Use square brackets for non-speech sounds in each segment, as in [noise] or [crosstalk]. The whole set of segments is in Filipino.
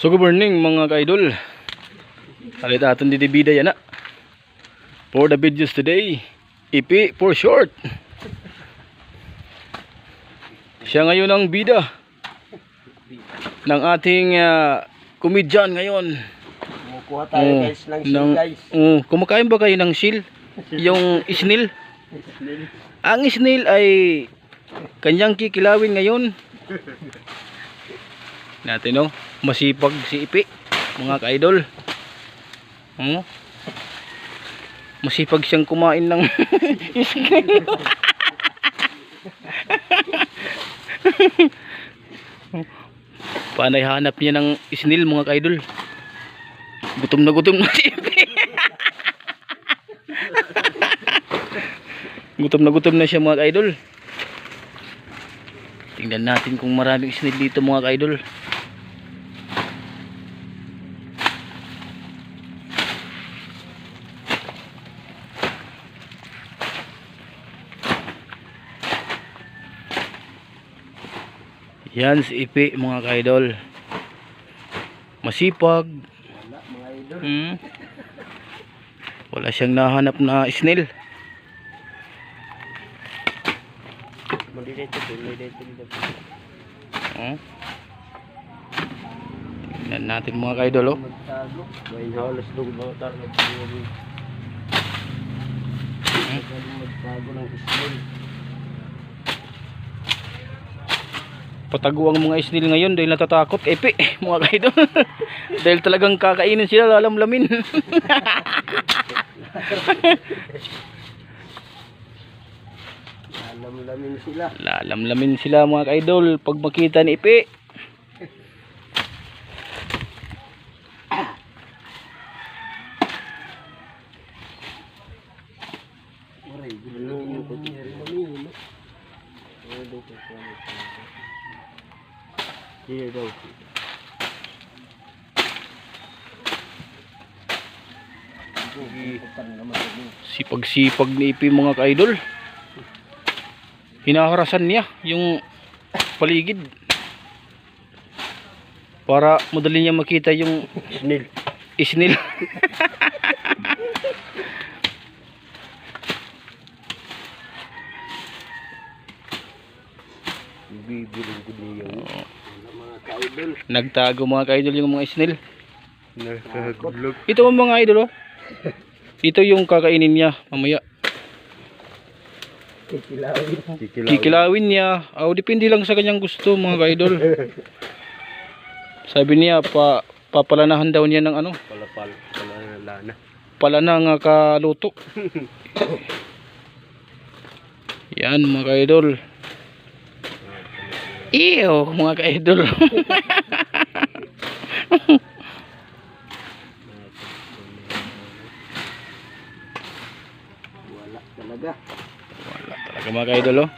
So good morning mga ka-idol. Alit aton di bida yan na. For the videos today, ipi for short. Siya ngayon ang bida ng ating ah, komedyan ngayon. Kumukuha tayo Oh, guys ng ng, seal guys. oh, kumakain ba kayo ng seal? Yung snail? Ang snail ay kanyang kikilawin ngayon. [laughs] Natin no, masipag si Ipi, mga ka-idol. Oh. Masipag siyang kumain ng [laughs] snail. Panay hanap niya ng snail mga ka-idol. Gutom na gutom na si Ipi. [laughs] gutom na gutom na siya mga ka-idol. Tingnan natin kung maraming snail dito mga ka-idol. Yan si Ipi mga ka-idol. Masipag. Wala mga idol. Hmm. Wala siyang nahanap na snail. Oh. Tingnan natin mga ka-idol oh. May halos tayo. Magtago ng snail. Patago ang mga snail ngayon dahil natatakot. Epe, [laughs] mga ka-idol. [laughs] dahil talagang kakainin sila lalamlamin. [laughs] Alam-lamin sila. lalamlamin sila mga ka-idol pag makita ni Ipe. Aray, gulo yung kutsiri na mino. Ano daw ko sa ano? Here daw. Sipag-sipag ni Ipe mga ka-idol. Hinaharasan niya yung paligid. Para madali niya makita yung Snail. snail. [laughs] Bibiling ko niya mga kaidol. Nagtago mga ka-idol yung mga snail. Ito ang mga idol oh. [laughs] Ito yung kakainin niya mamaya. Kikilawin. Kikilawin niya. Oh, depende lang sa kanyang gusto mga ka-idol. [laughs] Sabi niya pa papalanahan daw niya ng ano, Palapal. Palalana. pala na nga kaluto. [laughs] Yan mga ka-idol. Iyo mga ka-idol. Wala talaga. Wala talaga mga ka-idol oh.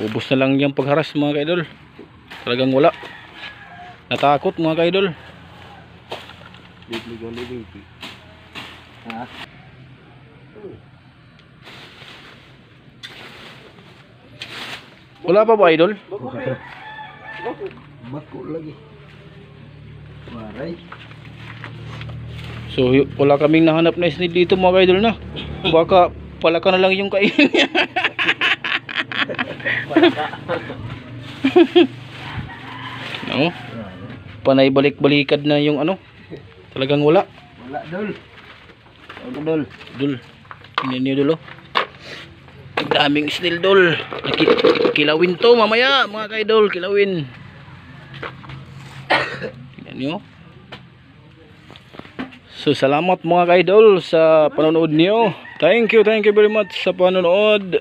Ubus na lang yung pagharas mga ka-idol. Talagang wala. Natakot mga ka-idol. Bigli gali bigli. Wala pa ba idol? Bako lagi. Waray. So wala kaming nahanap na snail dito mga ka-idol na. Baka palaka na lang yung kainin [laughs] niya. no? Panay balik-balikad na yung ano. Talagang wala. Wala dol. Dol? Dul. Tingnan niyo dulo. Ang daming snail dol. Naki- kilawin to mamaya mga ka-idol. Kilawin. Tingnan niyo. So salamat mga ka-idol sa panonood niyo. Thank you, thank you very much sa panonood.